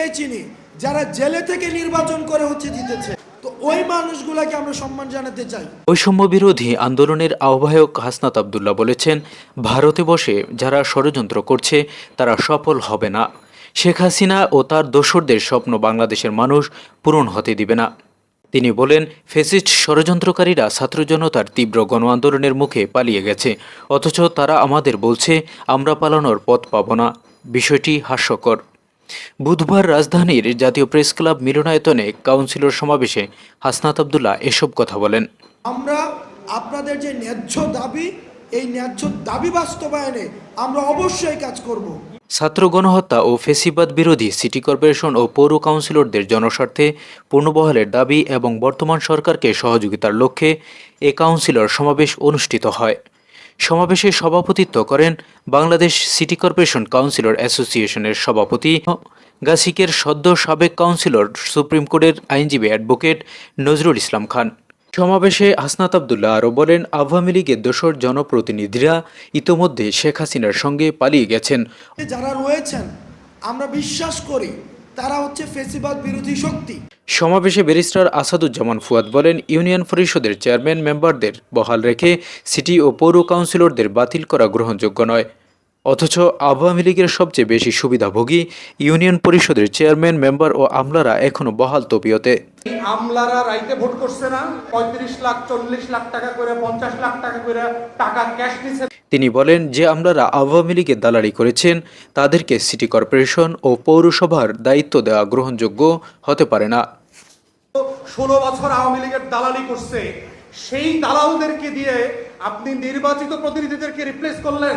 অনেককেই চিনি, যারা জেলে থেকে নির্বাচন করে হচ্ছে জিতেছে। ওই মানুষগুলাকে আমরা সম্মান জানাতে চাই। বৈষম্য বিরোধী আন্দোলনের আহ্বায়ক হাসনাত আবদুল্লাহ বলেছেন, ভারতে বসে যারা ষড়যন্ত্র করছে, তারা সফল হবে না। শেখ হাসিনা ও তার দোসরদের স্বপ্ন বাংলাদেশের মানুষ পূরণ হতে দিবে না। তিনি বলেন, ফেসিস্ট ষড়যন্ত্রকারীরা ছাত্র জনতার তীব্র গণ আন্দোলনের মুখে পালিয়ে গেছে, অথচ তারা আমাদের বলছে, আমরা পালানোর পথ পাব না। বিষয়টি হাস্যকর। বুধবার রাজধানীর জাতীয় প্রেস ক্লাব মিলনায়তনে কাউন্সিলর সমাবেশে হাসনাত আবদুল্লাহ এসব কথা বলেন। আমরা আপনাদের যে ন্যায্য দাবি এই ন্যায্য দাবি বাস্তবায়নে আমরা অবশ্যই কাজ করব। ছাত্র গণহত্যা ও ফেসিবাদ বিরোধী সিটি কর্পোরেশন ও পৌর কাউন্সিলরদের জনস্বার্থে পুনর্বহালের দাবি এবং বর্তমান সরকারকে সহযোগিতার লক্ষ্যে এ কাউন্সিলর সমাবেশ অনুষ্ঠিত হয়। সমাবেশে সভাপতিত্ব করেন বাংলাদেশ সিটি কর্পোরেশন কাউন্সিলর অ্যাসোসিয়েশনের সভাপতি গাছিকের সদ্য সাবেক কাউন্সিলর সুপ্রিম কোর্টের আইনজীবী অ্যাডভোকেট নজরুল ইসলাম খান। সমাবেশে হাসনাত আবদুল্লাহ আরও বলেন, আওয়ামী লীগের দোসর জনপ্রতিনিধিরা ইতোমধ্যে শেখ হাসিনার সঙ্গে পালিয়ে গেছেন। যারা রয়েছেন, আমরা বিশ্বাস করি তারা হচ্ছে ফেসিবাদ বিরোধী শক্তি। সমাবেশে ব্যারিস্টার আসাদুজ্জামান ফুয়াদ বলেন ইউনিয়ন পরিষদের চেয়ারম্যান মেম্বারদের বহাল রেখে সিটি ও পৌর কাউন্সিলরদের বাতিল করা গ্রহণযোগ্য নয়। অথচ আওয়ামী লীগের সবচেয়ে বেশি সুবিধাভোগী ইউনিয়ন পরিষদের চেয়ারম্যান মেম্বার ও আমলারা এখনও বহাল তবিয়তে। আমলারা রাইতে ভোট করছে না পঁয়ত্রিশ লাখ চল্লিশ লাখ টাকা করে পঞ্চাশ লাখ টাকা করে টাকা ক্যাশ নিছে। তিনি বলেন যে আমলারা আওয়ামী লীগের দালালি করেছেন, তাদেরকে সিটি কর্পোরেশন ও পৌরসভার দায়িত্ব দেওয়া গ্রহণযোগ্য হতে পারে না। ষোলো বছর আওয়ামী লীগের দালালি করছে, সেই দালালদেরকে দিয়ে আপনি নির্বাচিত প্রতিনিধিদেরকে রিপ্লেস করলেন।